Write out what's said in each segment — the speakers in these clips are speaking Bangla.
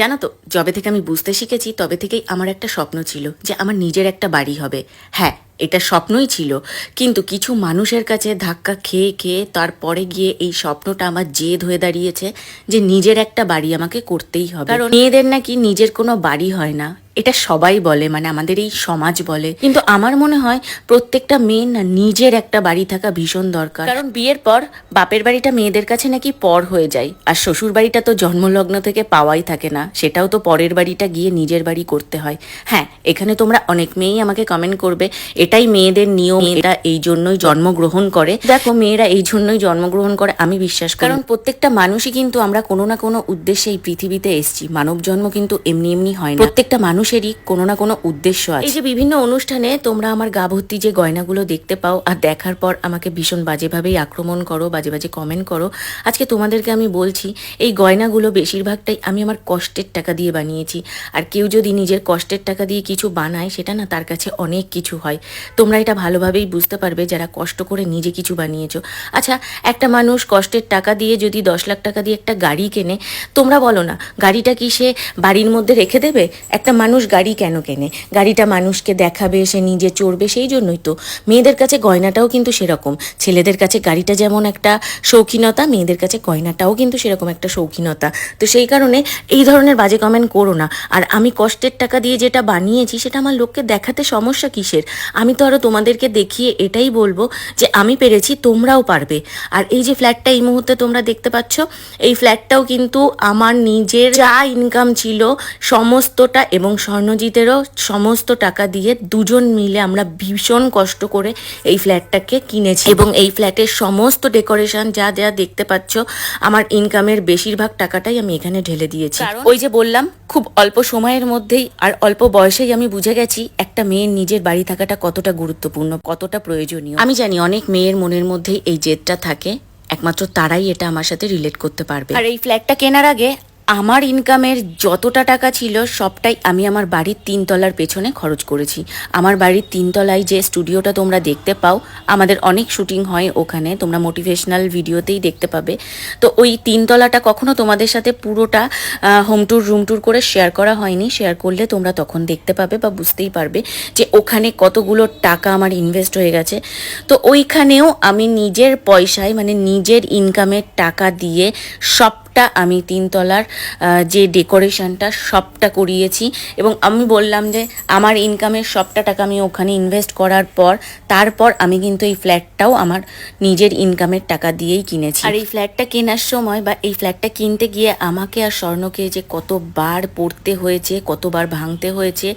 জানো তো, যবে থেকে আমি বুঝতে শিখেছি তবে থেকেই আমার একটা স্বপ্ন ছিল যে আমার নিজের একটা বাড়ি হবে। হ্যাঁ এটা স্বপ্নই ছিল। কিন্তু কিছু মানুষের কাছে ধাক্কা খেয়ে খেয়ে তারপরে গিয়ে এই স্বপ্নটা আমার জেদ হয়ে দাঁড়িয়েছে যে নিজের একটা বাড়ি আমাকে করতেই হবে। কারণ মেয়েদের নাকি নিজের কোনো বাড়ি হয় না। এটা সবাই বলে মানে আমাদের এই সমাজ বলে। কিন্তু আমার মনে হয় প্রত্যেকটা মেয়ে না নিজের একটা বাড়ি থাকা ভীষণ দরকার। কারণ বিয়ের পর বাপের বাড়িটা মেয়েদের কাছে নাকি পর হয়ে যায়। আর শ্বশুর বাড়িটা তো জন্মলগ্ন থেকে পাওয়াই থাকে না। সেটাও তো পরের বাড়িটা গিয়ে নিজের বাড়ি করতে হয়। হ্যাঁ এখানে তোমরা অনেক মেয়েই আমাকে কমেন্ট করবে। এটাই মেয়েদের নিয়ম এটা এই জন্যই জন্মগ্রহণ করে। দেখো, মেয়েরা এই জন্যই জন্মগ্রহণ করে, আমি বিশ্বাস করি। কারণ প্রত্যেকটা মানুষই কিন্তু আমরা কোনো না কোনো উদ্দেশ্যে এই পৃথিবীতে এসেছি। মানব জন্ম কিন্তু এমনি এমনি হয় না। প্রত্যেকটা মানুষেরই কোনো না কোনো উদ্দেশ্য আছে। এই যে বিভিন্ন অনুষ্ঠানে তোমরা আমার গা ভর্তি যে গয়নাগুলো দেখতে পাও, আর দেখার পর আমাকে ভীষণ বাজেভাবেই আক্রমণ করো, বাজে বাজে কমেন্ট করো। আজকে তোমাদেরকে আমি বলছি, এই গয়নাগুলো বেশিরভাগটাই আমি আমার কষ্টের টাকা দিয়ে বানিয়েছি। আর কেউ যদি নিজের কষ্টের টাকা দিয়ে কিছু বানায়, সেটা না তার কাছে অনেক কিছু হয়। তোমরা এটা ভালোভাবেই বুঝতে পারবে যারা কষ্ট করে নিজে কিছু বানিয়েছো। আচ্ছা একটা মানুষ কষ্টের টাকা দিয়ে যদি দশ লাখ টাকা দিয়ে একটা গাড়ি কেনে, তোমরা বলো না, গাড়িটা কি সে বাড়ির মধ্যে রেখে দেবে? একটা মানুষ গাড়ি কেন কেনে? গাড়িটা মানুষকে দেখাবে, সে নিজে চড়বে, সেই জন্যই তো। মেয়েদের কাছে গয়নাটাও কিন্তু সেরকম। ছেলেদের কাছে গাড়িটা যেমন একটা শৌখিনতা, মেয়েদের কাছে গয়নাটাও কিন্তু সেরকম একটা শৌখিনতা। তো সেই কারণে এই ধরনের বাজে কমেন্ট করো না। আর আমি কষ্টের টাকা দিয়ে যেটা বানিয়েছি, সেটা আমার লোককে দেখাতে সমস্যা কিসের? আমি তো আরও তোমাদেরকে দেখিয়ে এটাই বলব যে আমি পেরেছি তোমরাও পারবে। আর এই যে ফ্ল্যাটটা এই মুহূর্তে তোমরা দেখতে পাচ্ছ এই ফ্ল্যাটটাও কিন্তু আমার নিজের যা ইনকাম ছিল সমস্তটা এবং স্বর্ণজিতেরও সমস্ত টাকা দিয়ে দুজন মিলে আমরা ভীষণ কষ্ট করে এই ফ্ল্যাটটাকে কিনেছি। এবং এই ফ্ল্যাটের সমস্ত ডেকোরেশন যা যা দেখতে পাচ্ছ আমার ইনকামের বেশিরভাগ টাকাটাই আমি এখানে ঢেলে দিয়েছি। ওই যে বললাম খুব অল্প সময়ের মধ্যেই আর অল্প বয়সেই আমি বুঝে গেছি একটা মেয়ের নিজের বাড়ি থাকাটা কতটা গুরুত্বপূর্ণ, কতটা প্রয়োজনীয়? আমি জানি অনেক মেয়ের মনের মধ্যেই এই জেদটা থাকে, একমাত্র তারাই এটা আমার সাথে রিলেট করতে পারবে। আর এই ফ্ল্যাটটা কেনার আগে আমার ইনকামের যতটা টাকা ছিল, সবটাই আমি আমার বাড়ির তিনতলার পেছনে খরচ করেছি। আমার বাড়ির তিনতলায় যে স্টুডিওটা তোমরা দেখতে পাও, আমাদের অনেক শুটিং হয় ওখানে, তোমরা মোটিভেশনাল ভিডিওতেই দেখতে পাবে। তো ওই তিনতলাটা কখনো তোমাদের সাথে পুরোটা হোম ট্যুর, রুম ট্যুর করে শেয়ার করা হয়নি। শেয়ার করলে তোমরা তখন দেখতে পাবে বা বুঝতেই পারবে যে ওখানে কতগুলো টাকা আমার ইনভেস্ট হয়ে গেছে। তো ওইখানেও আমি নিজের পয়সায় মানে নিজের ইনকামের টাকা দিয়ে সবটা আমি তিনতলার যে ডেকোরেশনটা সবটা করিয়েছি এবং আমি বললাম যে আমার ইনকামের সবটা টাকা আমি ওখানে ইনভেস্ট করার পর তারপর আমি কিন্তু এই ফ্ল্যাটটাও আমার নিজের ইনকামের টাকা দিয়েই কিনেছি। আর এই ফ্ল্যাটটা কেনার সময় বা এই ফ্ল্যাটটা কিনতে গিয়ে আমাকে আর স্বর্ণকে যে কতবার পড়তে হয়েছে কতবার ভাঙতে হয়েছে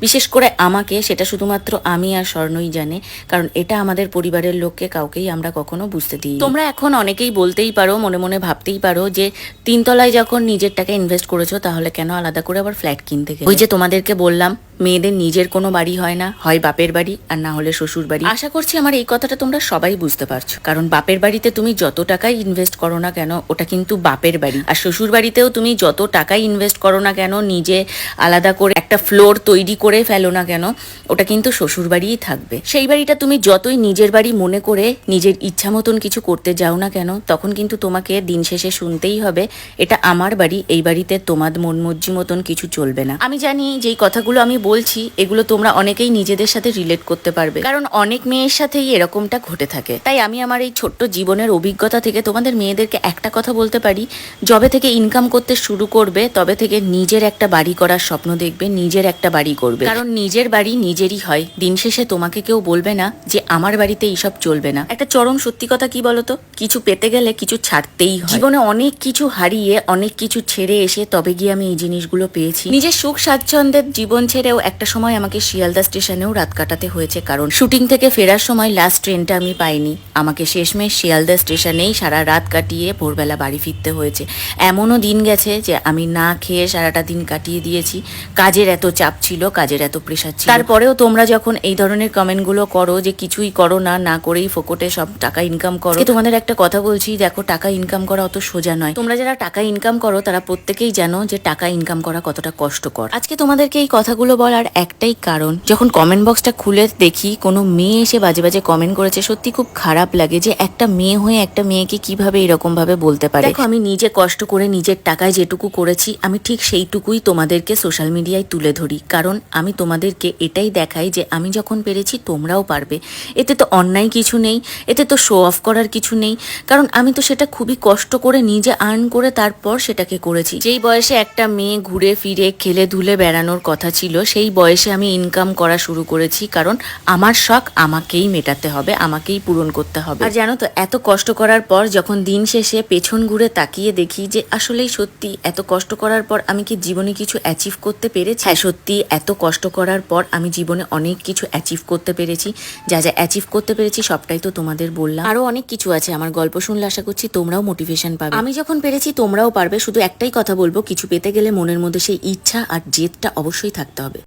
বিশেষ করে আমাকে সেটা শুধুমাত্র আমি আর স্বর্ণই জানে কারণ এটা আমাদের পরিবারের লোককে কাউকেই আমরা কখনো বুঝতে দিই তোমরা এখন অনেকেই বলতেই পারো মনে মনে ভাবতেই পারো যে তিনতলায় যখন নিজের টাকা ইনভেস্ট করেছ, তাহলে কেন আলাদা করে আবার ফ্ল্যাট কিনতে গেলে? ওই যে তোমাদেরকে বললাম মেয়েদের নিজের কোনো বাড়ি হয় না হয় বাপের বাড়ি আর না হলে শ্বশুর বাড়ি। আশা করছি আমার এই কথাটা তোমরা সবাই বুঝতে পারছ। কারণ বাপের বাড়িতে তুমি যত টাকাই ইনভেস্ট করো না কেন ওটা কিন্তু বাপের বাড়ি। আর শ্বশুর বাড়িতেও তুমি যত টাকাই ইনভেস্ট করো না কেন নিজে আলাদা করে একটা ফ্লোর তৈরি করে ফেলো না কেন ওটা কিন্তু শ্বশুর বাড়িই থাকবে। সেই বাড়িটা তুমি যতই নিজের বাড়ি মনে করে নিজের ইচ্ছা মতন কিছু করতে যাও না কেন তখন কিন্তু তোমাকে দিন শেষে শুনতেই হবে এটা আমার বাড়ি এই বাড়িতে তোমার মন মর্জি মতন কিছু চলবে না। আমি জানি যেই কথাগুলো আমি বলছি, এগুলো তোমরা অনেকেই নিজেদের সাথে রিলেট করতে পারবে। কারণ অনেক মেয়ের সাথেই এরকমটা ঘটে থাকে। তাই আমি আমার এই ছোট্ট জীবনের অভিজ্ঞতা থেকে তোমাদের মেয়েদেরকে একটা কথা বলতে পারি। যবে থেকে ইনকাম করতে শুরু করবে, তবে থেকে নিজের একটা বাড়ি করার স্বপ্ন দেখবে, নিজের একটা বাড়ি করবে। কারণ নিজের বাড়ি নিজেরই হয়। দিন শেষে তোমাকে কেউ বলবে না যে, আমার বাড়িতে এইসব চলবে না। একটা চরম সত্যি কথা কি বলতো? কিছু পেতে গেলে কিছু ছাড়তেই হয়। জীবনে অনেক কিছু হারিয়ে, অনেক কিছু ছেড়ে এসে তবে গিয়ে আমি এই জিনিসগুলো পেয়েছি। নিজের সুখ স্বাচ্ছন্দ্যের জীবন ছেড়েও একটা সময় আমাকে শিয়ালদা স্টেশনেও রাত কাটাতে হয়েছে, কারণ শুটিং থেকে ফেরার সময় লাস্ট ট্রেনটা আমি পাইনি। আমাকে শেষমেশ শিয়ালদা স্টেশনেই সারা রাত কাটিয়ে ভোরবেলা বাড়ি ফিরতে হয়েছে। এমনও দিন গেছে যে আমি না খেয়ে সারাটা দিন কাটিয়ে দিয়েছি। কাজের এত চাপ ছিল, কাজের এত প্রেশার ছিল। তারপরেও তোমরা যখন এই ধরনের কমেন্টগুলো করো যে কিছুই করো না না করেই ফোকটে সব টাকা ইনকাম করো। তোমাদের একটা কথা বলছি, দেখো টাকা ইনকাম করা অত সোজা নয়। তোমরা যারা টাকা ইনকাম করো, তারা প্রত্যেকেই জানো যে টাকা ইনকাম করা কতটা কষ্টকর। আজকে তোমাদেরকে এই কথাগুলো বলার একটাই কারণ, যখন কমেন্ট বক্সটা খুলে দেখি, কোনো মেয়ে এসে বাজে বাজে কমেন্ট করেছে, সত্যি খুব খারাপ লাগে যে একটা মেয়ে হয়ে একটা মেয়েকে কীভাবে এরকম ভাবে বলতে পারে। দেখো, আমি নিজে কষ্ট করে নিজের টাকায় যেটুকু করেছি, আমি ঠিক সেইটুকুই তোমাদেরকে সোশ্যাল মিডিয়ায় তুলে ধরি। কারণ আমি তোমাদেরকে এটাই দেখাই যে আমি যখন পেরেছি, তোমরাও পারবে। এতে তো অন্যায় কিছু নেই, এতে তো শো অফ করার কিছু নেই। কারণ আমি তো সেটা খুবই কষ্ট করে নিজে আর্ন করে তারপর সেটাকে করেছি। যেই বয়সে একটা মেয়ে ঘুরে ফিরে, খেলে ধুলে বেড়ানোর কথা ছিল সেই বয়সে আমি ইনকাম করা শুরু করেছি কারণ আমার শখ আমাকেই মেটাতে হবে আমাকেই পূরণ করতে হবে। আর জানো তো এত কষ্ট করার পর যখন দিন শেষে পেছন ঘুরে তাকিয়ে দেখি যে আসলেই সত্যি এত কষ্ট করার পর আমি কি জীবনে কিছু অ্যাচিভ করতে পেরেছি? হ্যাঁ সত্যি এত কষ্ট করার পর আমি জীবনে অনেক কিছু অ্যাচিভ করতে পেরেছি যা যা অ্যাচিভ করতে পেরেছি সবটাই তো তোমাদের বললাম। আরও অনেক কিছু আছে আমার গল্প শুনলে আশা করছি তোমরাও মোটিভেশন পাবে। আমি যখন পেরেছি তোমরাও পারবে শুধু একটাই কথা বলব কিছু পেতে গেলে মনের মধ্যে সেই ইচ্ছা আর জেদটা অবশ্যই থাকতে হবে।